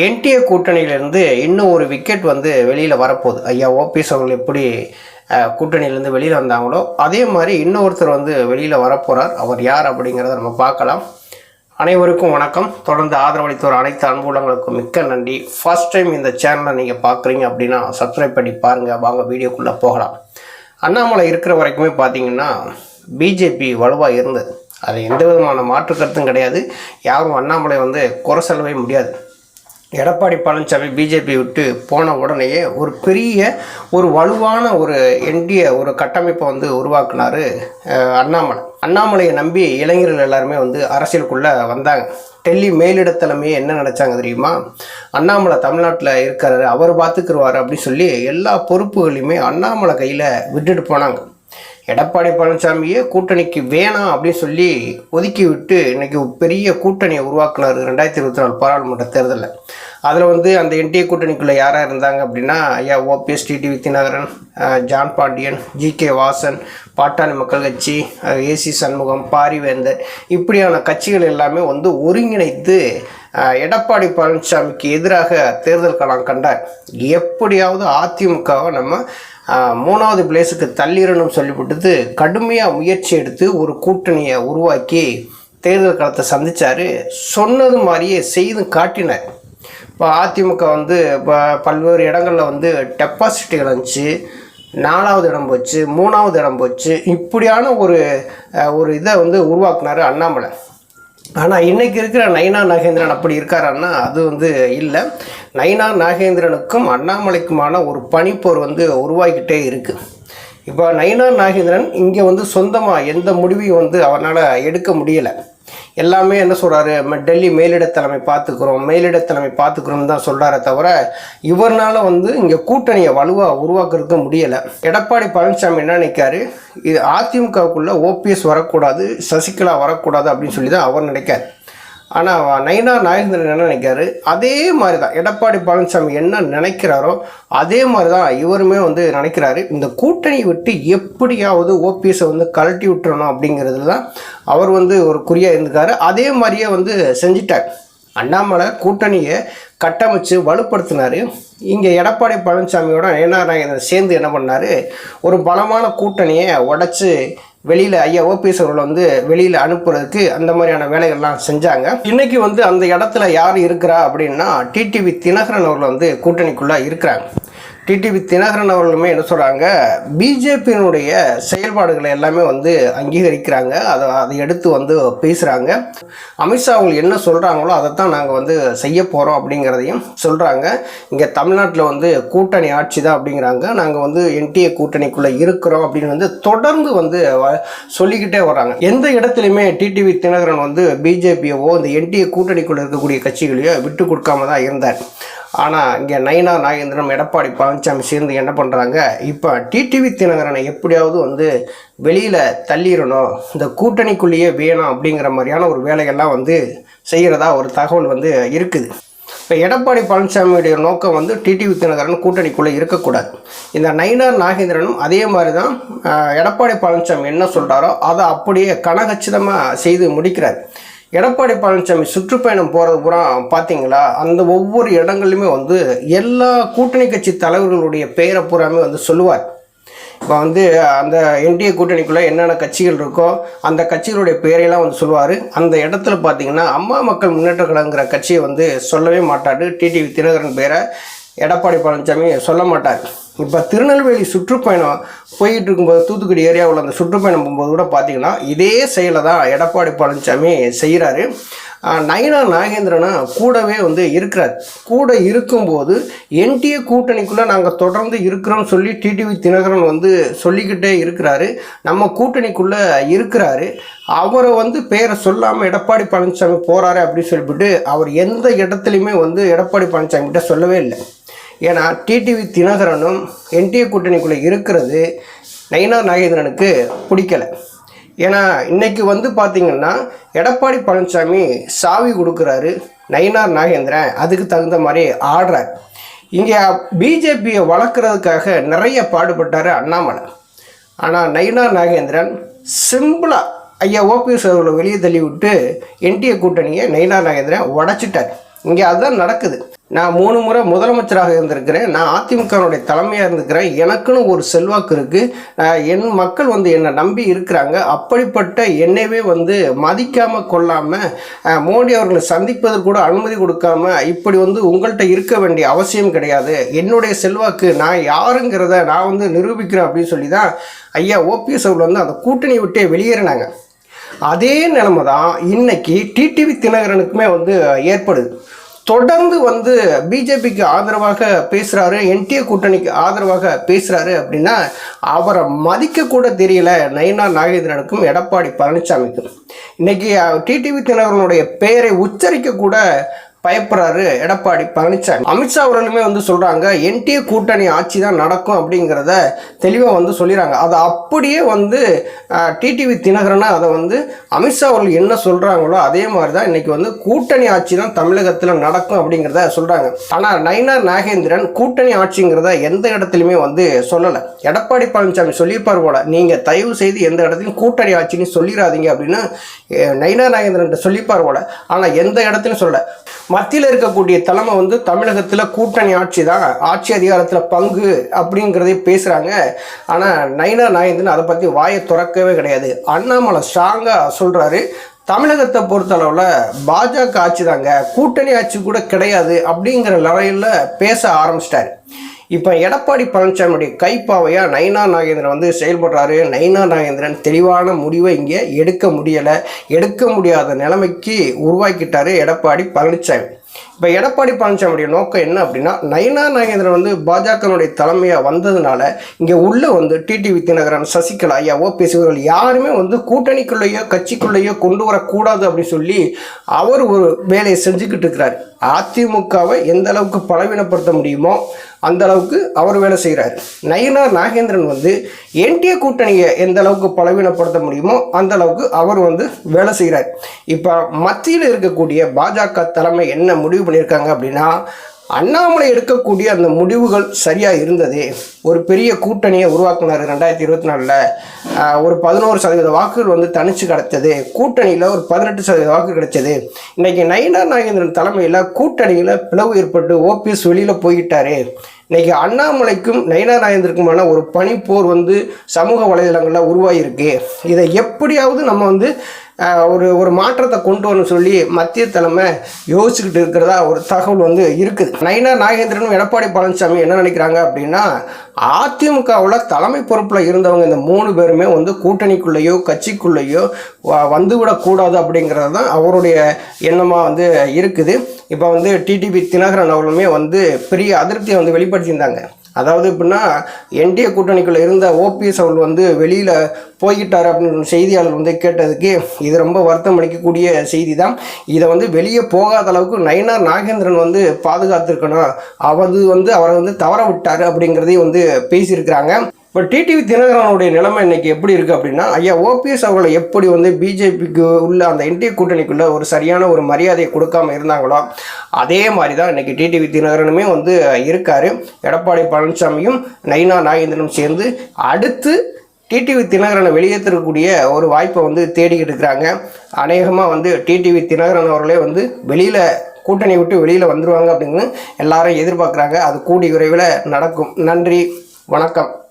NDA கூட்டணியிலேருந்து இன்னும் ஒரு wicket வந்து வெளியில் வரப்போகுது. ஐயா ஓபிஎஸ் அவர்கள் எப்படி கூட்டணியிலேருந்து வெளியில் வந்தாங்களோ அதே மாதிரி இன்னொருத்தர் வந்து வெளியில் வரப்போகிறார் அவர் யார் அப்படிங்கிறத நம்ம பார்க்கலாம். அனைவருக்கும் வணக்கம். தொடர்ந்து ஆதரவளித்தோர் அனைத்து அன்புள்ளங்களுக்கும் மிக்க நன்றி. ஃபர்ஸ்ட் டைம் இந்த சேனலை நீங்கள் பார்க்குறீங்க அப்படின்னா சப்ஸ்கிரைப் பண்ணி பாருங்கள் வாங்க வீடியோக்குள்ளே போகலாம். அண்ணாமலை இருக்கிற வரைக்குமே பார்த்தீங்கன்னா பிஜேபி வலுவாக இருந்தது. அது எந்த விதமான மாற்று கருத்தும் கிடையாது. யாரும் அண்ணாமலை வந்து குறை செல்லவே முடியாது. எடப்பாடி பழனிசாமி பிஜேபி விட்டு போன உடனேயே ஒரு பெரிய ஒரு வலுவான ஒரு என்டிய ஒரு கட்டமைப்பை வந்து உருவாக்குனாரு அண்ணாமலை. அண்ணாமலையை நம்பி இளைஞர்கள் எல்லாருமே வந்து அரசியலுக்குள்ளே வந்தாங்க. டெல்லி மேலிட தலைமையே என்ன நினச்சாங்க தெரியுமா? அண்ணாமலை தமிழ்நாட்டில் இருக்காரு அவர் பார்த்துக்குருவார் அப்படின்னு சொல்லி எல்லா பொறுப்புகளையுமே அண்ணாமலை கையில் விட்டுட்டு போனாங்க. எடப்பாடி பழனிசாமியே கூட்டணிக்கு வேணாம் அப்படின்னு சொல்லி ஒதுக்கி விட்டு பெரிய கூட்டணியை உருவாக்குனார் ரெண்டாயிரத்தி இருபத்தி நாலு பாராளுமன்ற தேர்தலில். அதில் வந்து அந்த என்டிஏ கூட்டணிக்குள்ளே யாராக இருந்தாங்க அப்படின்னா ஐயா ஓபிஎஸ் டிடி தினகரன் ஜான் பாண்டியன் ஜி கே வாசன் பாட்டாளி மக்கள் கட்சி ஏசி சண்முகம் பாரிவேந்தர் இப்படியான கட்சிகள் எல்லாமே வந்து ஒருங்கிணைத்து எடப்பாடி பழனிசாமிக்கு எதிராக தேர்தல் களம் கண்டார். எப்படியாவது அதிமுகவை நம்ம மூணாவது பிளேஸுக்கு தள்ளிடணும் சொல்லிவிட்டது. கடுமையாக முயற்சி எடுத்து ஒரு கூட்டணியை உருவாக்கி தேர்தல் களத்தை சந்தித்தார் சொன்னது மாதிரியே செய்து காட்டினார். இப்போ அதிமுக வந்து இப்போ பல்வேறு இடங்களில் வந்து டெபாசிட் இழந்துச்சு. நாலாவது இடம் போச்சு மூணாவது இடம் போச்சு. இப்படியான ஒரு ஒரு இதை வந்து உருவாக்குனார் அண்ணாமலை. ஆனால் இன்றைக்கி இருக்கிற நயனா நகேந்திரன் அப்படி இருக்காரான்னா அது வந்து இல்லை. நயினா நாகேந்திரனுக்கும் அண்ணாமலைக்குமான ஒரு பனிப்போர் வந்து உருவாகிக்கிட்டே இருக்குது இப்போ நயினார் நாகேந்திரன் இங்கே வந்து சொந்தமாக எந்த முடிவையும் வந்து அவனால் எடுக்க முடியலை. எல்லாமே என்ன சொல்கிறாரு டெல்லி மேலிட தலைமை பார்த்துக்குறோம் மேலிட தலைமை பார்த்துக்குறோம் தான் சொல்கிறாரே தவிர இவர்னால் வந்து இங்கே கூட்டணியை வலுவாக உருவாக்குறதுக்கு முடியலை. எடப்பாடி பழனிசாமி என்ன நினைக்காரு? இது அதிமுகவுக்குள்ளே ஓபிஎஸ் வரக்கூடாது சசிகலா வரக்கூடாது அப்படின்னு சொல்லி தான் அவர் நினைக்காரு. ஆனால் நயினா நாகேந்திரன் என்ன நினைக்காரு அதே மாதிரி தான் எடப்பாடி பழனிசாமி என்ன நினைக்கிறாரோ அதே மாதிரி தான் இவருமே வந்து நினைக்கிறாரு. இந்த கூட்டணியை விட்டு எப்படியாவது ஓபிஎஸை வந்து கழட்டி விட்டுறணும் அப்படிங்கிறது தான் அவர் வந்து ஒரு குறியாக இருந்திருக்காரு அதே மாதிரியே வந்து செஞ்சிட்டார். அண்ணாமலை கூட்டணியை கட்டமைச்சு வலுப்படுத்தினார். இங்கே எடப்பாடி பழனிசாமியோட நயனா நாயகன் சேர்ந்து என்ன பண்ணார்? ஒரு பலமான கூட்டணியை உடச்சி வெளியில் ஐயா ஓபிஎஸ் அவர்களை வந்து வெளியில் அனுப்புறதுக்கு அந்த மாதிரியான வேலைகள்லாம் செஞ்சாங்க. இன்னைக்கு வந்து அந்த இடத்துல யார் இருக்கிறா அப்படின்னா டிடிவி தினகரன் அவர்கள் வந்து கூட்டணிக்குள்ளே இருக்கிறாங்க. டிடிவி தினகரன் அவர்களுமே என்ன சொல்கிறாங்க பிஜேபியினுடைய செயல்பாடுகளை எல்லாமே வந்து அங்கீகரிக்கிறாங்க. அதை அதை எடுத்து வந்து பேசுகிறாங்க அமித்ஷா அவங்க என்ன சொல்கிறாங்களோ அதை தான் நாங்கள் வந்து செய்ய போகிறோம் அப்படிங்கிறதையும் சொல்கிறாங்க இங்கே தமிழ்நாட்டில் வந்து கூட்டணி ஆட்சி தான் அப்படிங்கிறாங்க. நாங்கள் வந்து என்டிஏ கூட்டணிக்குள்ளே இருக்கிறோம் அப்படின்னு வந்து தொடர்ந்து வந்து சொல்லிக்கிட்டே வர்றாங்க. எந்த இடத்துலையுமே டிடிவி தினகரன் வந்து பிஜேபியவோ இந்த என்டிஏ கூட்டணிக்குள்ளே இருக்கக்கூடிய கட்சிகளையோ விட்டு கொடுக்காம தான் இருந்தார். ஆனால் இங்கே நயினா நாகேந்திரன் எடப்பாடி பழனிசாமி சேர்ந்து என்ன பண்ணுறாங்க இப்போ டிடிவி தினகரனை எப்படியாவது வந்து வெளியில் தள்ளிடணும். இந்த கூட்டணிக்குள்ளேயே வேணும் அப்படிங்கிற மாதிரியான ஒரு வேலைகள்லாம் வந்து செய்கிறதா ஒரு தகவல் வந்து இருக்குது. இப்போ எடப்பாடி பழனிசாமியுடைய நோக்கம் வந்து டிடிவி தினகரன் கூட்டணிக்குள்ளே இருக்கக்கூடாது. இந்த நயினார் நாகேந்திரனும் அதே மாதிரி தான் எடப்பாடி பழனிசாமி என்ன சொல்கிறாரோ அதை அப்படியே கனகச்சிதமாக செய்து முடிக்கிறார். எடப்பாடி பழனிசாமி சுற்றுப்பயணம் போகிறது பூரா பார்த்தீங்களா அந்த ஒவ்வொரு இடங்கள்லையுமே வந்து எல்லா கூட்டணி கட்சி தலைவர்களுடைய பெயரை பூராமே வந்து சொல்லுவார். இப்போ வந்து அந்த என்டிஏ கூட்டணிக்குள்ளே என்னென்ன கட்சிகள் இருக்கோ அந்த கட்சிகளுடைய பெயரையெல்லாம் வந்து சொல்லுவார். அந்த இடத்துல பார்த்தீங்கன்னா அம்மா மக்கள் முன்னேற்ற கழகங்கிற கட்சியை வந்து சொல்லவே மாட்டார். டிடிவி தினகரன் பேரை எடப்பாடி பழனிசாமி சொல்ல மாட்டார். இப்போ திருநெல்வேலி சுற்றுப்பயணம் போயிட்டு இருக்கும்போது தூத்துக்குடி ஏரியாவில் அந்த சுற்றுப்பயணம் போகும்போது கூட பார்த்தீங்கன்னா இதே செயலை தான் எடப்பாடி பழனிசாமி செய்கிறாரு நயனா நாகேந்திரனா கூடவே வந்து இருக்கிறார். கூட இருக்கும்போது என்டிஏ கூட்டணிக்குள்ளே நாங்கள் தொடர்ந்து இருக்கிறோம்னு சொல்லி டிடிவி தினகரன் வந்து சொல்லிக்கிட்டே இருக்கிறாரு. நம்ம கூட்டணிக்குள்ளே இருக்கிறாரு. அவரை வந்து பேரை சொல்லாமல் எடப்பாடி பழனிசாமி போகிறாரு அப்படின்னு சொல்லிவிட்டு அவர் எந்த இடத்துலையுமே வந்து எடப்பாடி பழனிசாமி கிட்ட சொல்லவே இல்லை. ஏன்னா டிடிவி தினகரனும் என்டிஏ கூட்டணிக்குள்ளே இருக்கிறது நயினார் நாகேந்திரனுக்கு பிடிக்கல. ஏன்னா இன்றைக்கி வந்து பார்த்தீங்கன்னா எடப்பாடி பழனிசாமி சாவி கொடுக்குறாரு நயினார் நாகேந்திரன். அதுக்கு தகுந்த மாதிரி ஆடுறார். இங்கே பிஜேபியை வளர்க்குறதுக்காக நிறைய பாடுபட்டார் அண்ணாமலை. ஆனால் நயினார் நாகேந்திரன் சிம்பிளாக ஐயா ஓபிஎஸ் அவர்களை வெளியே தள்ளி விட்டு என்டிஏ கூட்டணியை நயினார் நாகேந்திரன் உடைச்சிட்டார். இங்கே அதுதான் நடக்குது. நான் மூணு முறை முதலமைச்சராக இருந்திருக்கிறேன். நான் அதிமுகனுடைய தலைமையாக இருந்திருக்கிறேன். எனக்குன்னு ஒரு செல்வாக்கு இருக்குது என் மக்கள் வந்து என்னை நம்பி இருக்கிறாங்க. அப்படிப்பட்ட என்னைவே வந்து மதிக்காமல் கொள்ளாமல் மோடி அவர்களை சந்திப்பதற்கு கூட அனுமதி கொடுக்காம இப்படி வந்து உங்கள்கிட்ட இருக்க வேண்டிய அவசியம் கிடையாது. என்னுடைய செல்வாக்கு நான் யாருங்கிறத நான் வந்து நிரூபிக்கிறேன் அப்படின்னு சொல்லி தான் ஐயா ஓபிஎஸ் அவர்கள் வந்து அந்த கூட்டணி விட்டே வெளியேறினாங்க. அதே நிலைமை தான் இன்னைக்கு டிடிவி தினகரனுக்குமே வந்து ஏற்படுது. தொடர்ந்து வந்து பிஜேபிக்கு ஆதரவாக பேசுகிறாரு என்டிஏ கூட்டணிக்கு ஆதரவாக பேசுகிறாரு அப்படின்னா அவரை மதிக்கக்கூட தெரியல நயினா நாகேந்திரனுக்கும் எடப்பாடி பழனிசாமிக்கும். இன்றைக்கி டிடிவி தினகரனுடைய பெயரை உச்சரிக்க கூட பயப்படுறாரு எடப்பாடி பழனிசாமி. அமித்ஷா அவர்களுமே வந்து சொல்கிறாங்க என்டிஏ கூட்டணி ஆட்சி தான் நடக்கும் அப்படிங்கிறத தெளிவாக வந்து சொல்லிடுறாங்க அதை அப்படியே வந்து டிடிவி தினகரனா அதை வந்து அமித்ஷா அவர்கள் என்ன சொல்கிறாங்களோ அதே மாதிரி தான் இன்றைக்கி வந்து கூட்டணி ஆட்சி தான் தமிழகத்தில் நடக்கும் அப்படிங்கிறத சொல்கிறாங்க ஆனால் நயினார் நாகேந்திரன் கூட்டணி ஆட்சிங்கிறத எந்த இடத்துலையுமே வந்து சொல்லலை. எடப்பாடி பழனிசாமி சொல்லியிருப்பார் போல நீங்கள் தயவு செய்து எந்த இடத்துலையும் கூட்டணி ஆட்சின்னு சொல்லிடாதீங்க அப்படின்னு நயினார் நாகேந்திரன் சொல்லிப்பார் போல. ஆனால் எந்த இடத்துலையும் சொல்லலை. மத்தியில் இருக்கக்கூடிய தலைமை வந்து தமிழகத்தில் கூட்டணி ஆட்சி தான். ஆட்சி அதிகாரத்தில் பங்கு அப்படிங்கிறதே பேசுகிறாங்க ஆனால் நைனா நாயந்தன் அதை பற்றி வாயை திறக்கவே கிடையாது. அண்ணாமலை ஸ்ட்ராங்காக சொல்கிறாரு தமிழகத்தை பொறுத்தளவில் பாஜக ஆட்சி தாங்க கூட்டணி ஆட்சி கூட கிடையாது. அப்படிங்கிற லெவலில் பேச ஆரம்பிச்சிட்டாரு. இப்போ எடப்பாடி பழனிசாமியுடைய கைப்பாவையாக நைனா நாகேந்திரன் வந்து செயல்படுறாரு. நைனா நாகேந்திரன் தெளிவான முடிவை இங்கே எடுக்க முடியலை. எடுக்க முடியாத நிலைமைக்கு உருவாக்கிட்டாரு எடப்பாடி பழனிசாமி. இப்போ எடப்பாடி பழனிசாமியுடைய நோக்கம் என்ன அப்படின்னா நயனா நாகேந்திரன் வந்து பாஜகனுடைய தலைமையாக வந்ததுனால இங்கே உள்ள வந்து டிடிவி தினகரன் சசிகலா ஐயா ஓபிஎஸ் இவர்கள் யாருமே வந்து கூட்டணிக்குள்ளேயோ கட்சிக்குள்ளேயோ கொண்டு வரக்கூடாது அப்படின்னு சொல்லி அவர் ஒரு வேலையை செஞ்சுக்கிட்டு இருக்கிறார். அதிமுகவை எந்த அளவுக்கு பலவீனப்படுத்த முடியுமோ அந்த அளவுக்கு அவர் வேலை செய்கிறார் நயினார் நாகேந்திரன் வந்து என்டிஏ கூட்டணியை எந்த அளவுக்கு பலவீனப்படுத்த முடியுமோ அந்த அளவுக்கு அவர் வந்து வேலை செய்கிறார் இப்போ மத்தியில் இருக்கக்கூடிய பாஜக தலைமை என்ன முடிவு பண்ணியிருக்காங்க அப்படின்னா அண்ணாமலை எடுக்கக்கூடிய அந்த முடிவுகள் சரியாக இருந்தது. ஒரு பெரிய கூட்டணியை உருவாக்குனார் ரெண்டாயிரத்தி இருபத்தி நாலில் ஒரு பதினோரு சதவீத வாக்குகள் வந்து தனிச்சு கிடச்சது கூட்டணியில் ஒரு பதினெட்டு சதவீத வாக்கு கிடைச்சது. இன்றைக்கி நயினார் நாகேந்திரன் தலைமையில் கூட்டணியில் பிளவு ஏற்பட்டு ஓபிஎஸ் வெளியில் போயிட்டார். இன்றைக்கி அண்ணாமலைக்கும் நயினா நாயந்திற்குமான ஒரு பனிப்போர் வந்து சமூக வலைதளங்களில் உருவாகியிருக்கு இதை எப்படியாவது நம்ம வந்து ஒரு ஒரு மாற்றத்தை கொண்டு வரணும் சொல்லி மத்திய தலைமை யோசிச்சுக்கிட்டு இருக்கிறதா ஒரு தகவல் வந்து இருக்குது. நயினா நாகேந்திரனும் எடப்பாடி பழனிசாமி என்ன நினைக்கிறாங்க அப்படின்னா அதிமுகவில் தலைமை பொறுப்பில் இருந்தவங்க இந்த மூணு பேருமே வந்து கூட்டணிக்குள்ளேயோ கட்சிக்குள்ளேயோ வந்துவிடக்கூடாது அப்படிங்கிறது தான் அவருடைய எண்ணமாக வந்து இருக்குது. இப்போ வந்து டிடிபி தினகரன் அவர்களுமே வந்து பெரிய அதிருப்தியை வந்து வெளிப்படுத்தியிருந்தாங்க. அதாவது எப்படின்னா என்டிஏ கூட்டணிக்குள்ளே இருந்த ஓபிஎஸ் அவர்கள் வந்து வெளியில் போய்கிட்டார் அப்படின்னு செய்தியாளர் வந்து கேட்டதுக்கு இது ரொம்ப வருத்தம் அளிக்கக்கூடிய செய்தி தான் இதை வந்து வெளியே போகாத அளவுக்கு நயனார் நாகேந்திரன் வந்து பாதுகாத்திருக்கணும். அவர் வந்து அவரை வந்து தவற விட்டார் அப்படிங்கிறதையும் வந்து பேசியிருக்கிறாங்க. இப்போ டிடிவி தினகரனுடைய நிலைமை இன்னைக்கு எப்படி இருக்குது அப்படின்னா ஐயா ஓபிஎஸ் அவர்களை எப்படி வந்து பிஜேபிக்கு உள்ள அந்த என்டிஏ கூட்டணிக்குள்ளே ஒரு சரியான ஒரு மரியாதையை கொடுக்காம இருந்தாங்களோ அதே மாதிரி தான் இன்னைக்கு டிடிவி தினகரனுமே வந்து இருக்கார். எடப்பாடி பழனிசாமியும் நைனா நாகேந்திரனும் சேர்ந்து அடுத்து டிடிவி தினகரனை வெளியேற்றக்கூடிய ஒரு வாய்ப்பை வந்து தேடிக்கிட்டு இருக்கிறாங்க. அநேகமாக வந்து டிடிவி தினகரன் அவர்களே வந்து வெளியில் கூட்டணி விட்டு வெளியில் வந்துடுவாங்க அப்படின்னு எல்லாரும் எதிர்பார்க்குறாங்க. அது கூடி விரைவில் நடக்கும். நன்றி. வணக்கம்.